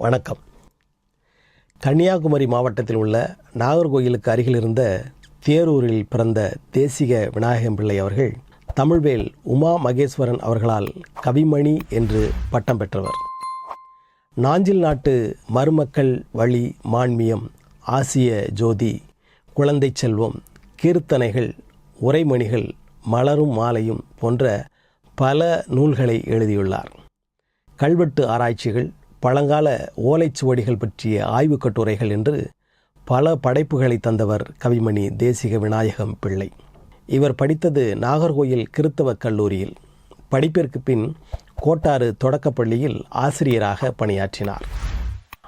வணக்கம். கன்னியாகுமரி மாவட்டத்தில் உள்ள நாகர்கோயிலுக்கு அருகில் இருந்த தேரூரில் பிறந்த தேசிக விநாயகம் பிள்ளை அவர்கள் தமிழ்வேல் உமா மகேஸ்வரன் அவர்களால் கவிமணி என்று பட்டம் பெற்றவர். நாஞ்சில் நாட்டு மருமக்கள் வழி மான்மியம் ஆசிய ஜோதி குழந்தை செல்வம் கீர்த்தனைகள் உரைமணிகள் மலரும் மாலையும் போன்ற பல நூல்களை எழுதியுள்ளார். கல்வெட்டு ஆராய்ச்சிகள் பழங்கால ஓலைச்சுவடிகள் பற்றிய ஆய்வுக் கட்டுரைகள் என்று பல படைப்புகளை தந்தவர் கவிமணி தேசிக விநாயகம் பிள்ளை. இவர் படித்தது நாகர்கோயில் கிறித்தவ கல்லூரியில். படிப்பிற்கு பின் கோட்டாறு தொடக்கப்பள்ளியில் ஆசிரியராக பணியாற்றினார்.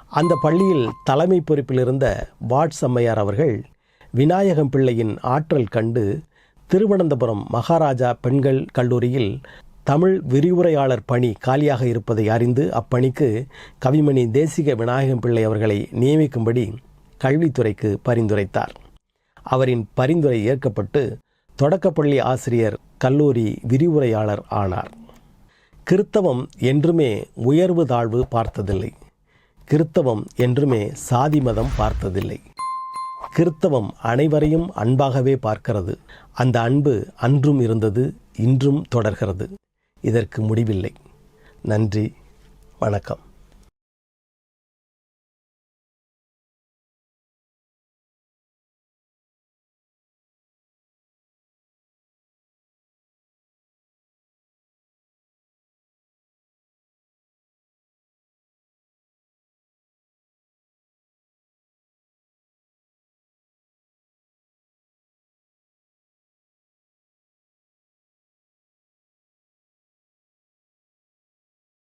அந்த பள்ளியில் தலைமை பொறுப்பில் இருந்த வாட்ஸ் அம்மையார் அவர்கள் விநாயகம் பிள்ளையின் ஆற்றல் கண்டு திருவனந்தபுரம் மகாராஜா பெண்கள் கல்லூரியில் தமிழ் விரிவுரையாளர் பணி காலியாக இருப்பதை அறிந்து அப்பணிக்கு கவிமணி தேசிக விநாயகம் பிள்ளை அவர்களை நியமிக்கும்படி கல்வித்துறைக்கு பரிந்துரைத்தார். அவரின் பரிந்துரை ஏற்கப்பட்டு தொடக்கப்பள்ளி ஆசிரியர் கல்லூரி விரிவுரையாளர் ஆனார். கிறித்தவம் என்றுமே உயர்வு தாழ்வு பார்த்ததில்லை. கிறித்தவம் என்றுமே சாதி மதம் பார்த்ததில்லை. கிறித்தவம் அனைவரையும் அன்பாகவே பார்க்கிறது. அந்த அன்பு அன்றும் இருந்தது இன்றும் தொடர்கிறது. இதற்கு முடிவில்லை. நன்றி. வணக்கம்.